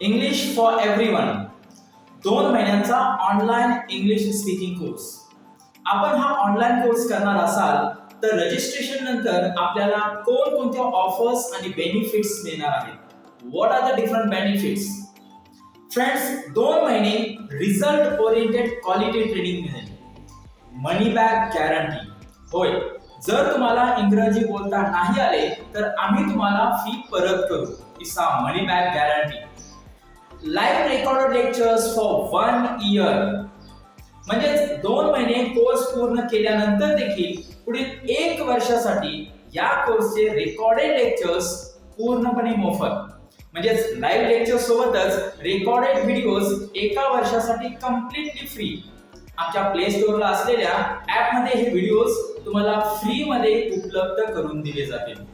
English for every one दोन महिन्यांचा online English speaking course आपण हा ऑनलाईन कोर्स करणार असाल तर रजिस्ट्रेशन नंतर आपल्याला कोणकोणत्या ऑफर्स आणि बेनिफिट्स मिळणार आहेत? What are the different benefits friends दोन महिने रिझल्ट ओरिएंटेड क्वालिटी ट्रेनिंग मिळेल. मनी बॅक गॅरंटी होय जर तुम्हाला इंग्रजी बोलता नाही आले तर आम्ही तुम्हाला फी परत करू. इसा money back guarantee live recorded lectures for one year म्हणजेच दोन महिने कोर्स पूर्ण केल्यानंतर देखील पुढील एक वर्षासाठी या कोर्सचे रेकॉर्डेड लेक्चर्स पूर्णपणे मोफत. म्हणजेच लाईव्ह लेक्चर सोबतच रेकॉर्डेड व्हिडिओज एका वर्षासाठी कम्प्लिटली फ्री आमच्या प्ले स्टोअरला असलेल्या ॲपमध्ये हे व्हिडिओज तुम्हाला फ्रीमध्ये उपलब्ध करून दिले जातील.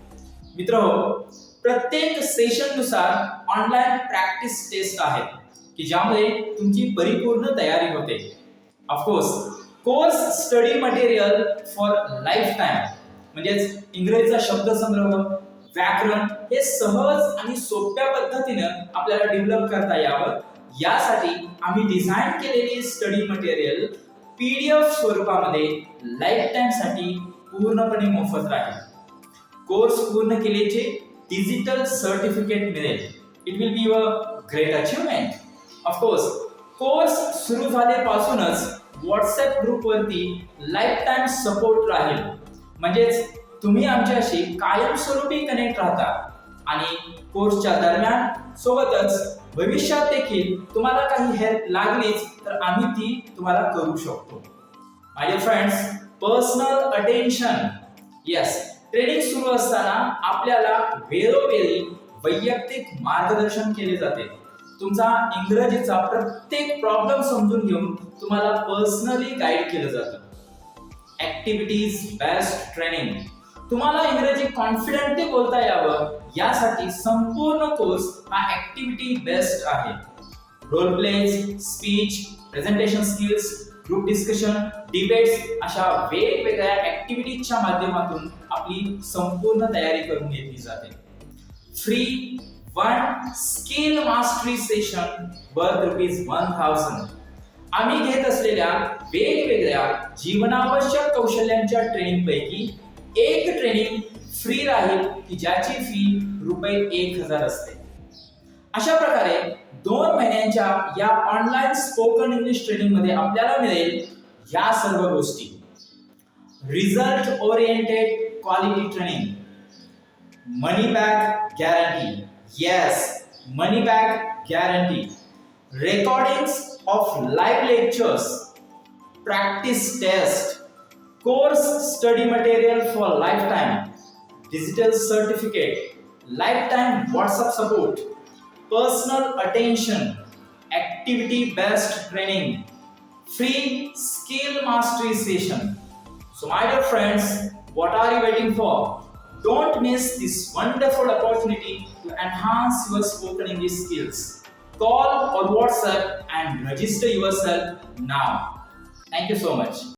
मित्र प्रत्येक सेशननुसार ऑनलाईन प्रॅक्टिस टेस्ट आहेत की ज्यामध्ये तुमची परिपूर्ण तयारी होते. Of course course study material for lifetime म्हणजेच इंग्रजीचा शब्दसंग्रह व्याकरण हे सहज आणि सोप्या पद्धतीनं आपल्याला डेव्हलप करता यावं. यासाठी आम्ही डिझाईन केलेली स्टडी मटेरियल पीडीएफ स्वरूपामध्ये लाईफ टाईमसाठी पूर्णपणे मोफत राहील. कोर्स पूर्ण केल्याचे डिजिटल सर्टिफिकेट मिळेल it will be a great achievement of course course सुरू झाल्यापासूनच व्हॉट्सअप ग्रुपवरती लाईफ टाईम सपोर्ट राहील. म्हणजेच तुम्ही आमच्याशी कायमस्वरूपी कनेक्ट राहता. आणि कोर्सच्या दरम्यान सोबतच भविष्यात देखील तुम्हाला काही हेल्प लागलीच तर आम्ही ती तुम्हाला करू शकतो. माझे friends personal attention yes training सुरू असताना आपल्याला वेळोवेळी वैयक्तिक मार्गदर्शन केले जाते. तुमचा इंग्रजीचा प्रत्येक प्रॉब्लेम समजून घेऊन तुम्हाला पर्सनली गाईड केलं जातं. ऍक्टिव्हिटीज बेस्ट ट्रेनिंग तुम्हाला इंग्रजी कॉन्फिडेंटली बोलता यावं यासाठी संपूर्ण कोर्स हा ऍक्टिव्हिटी बेस्ट आहे. Role plays speech presentation skills group discussion debates अशा वेगवेगळ्या ऍक्टिव्हिटीजच्या माध्यमातून आपली संपूर्ण तयारी करून घेतली जाते. Free one skill mastery session worth rupees one thousand आम्ही घेत असलेल्या वेगवेगळ्या जीवनावश्यक कौशल्यांच्या ट्रेनिंग पैकी एक ट्रेनिंग फ्री राहील की ज्याची फी रुपये एक हजार असते. अशा प्रकारे दोन महिन्यांच्या या ऑनलाईन स्पोकन इंग्लिश ट्रेनिंगमध्ये आपल्याला मिळेल या सर्व गोष्टी. Result oriented quality training. Money back guarantee. Yes, money back guarantee. Recordings of live lectures, practice test, course study material for lifetime, digital certificate, lifetime WhatsApp support, personal attention, activity based training, free skill mastery session so, my dear friends, what are you waiting for? Don't miss this wonderful opportunity to enhance your spoken English skills. Call or WhatsApp and register yourself now. Thank you so much.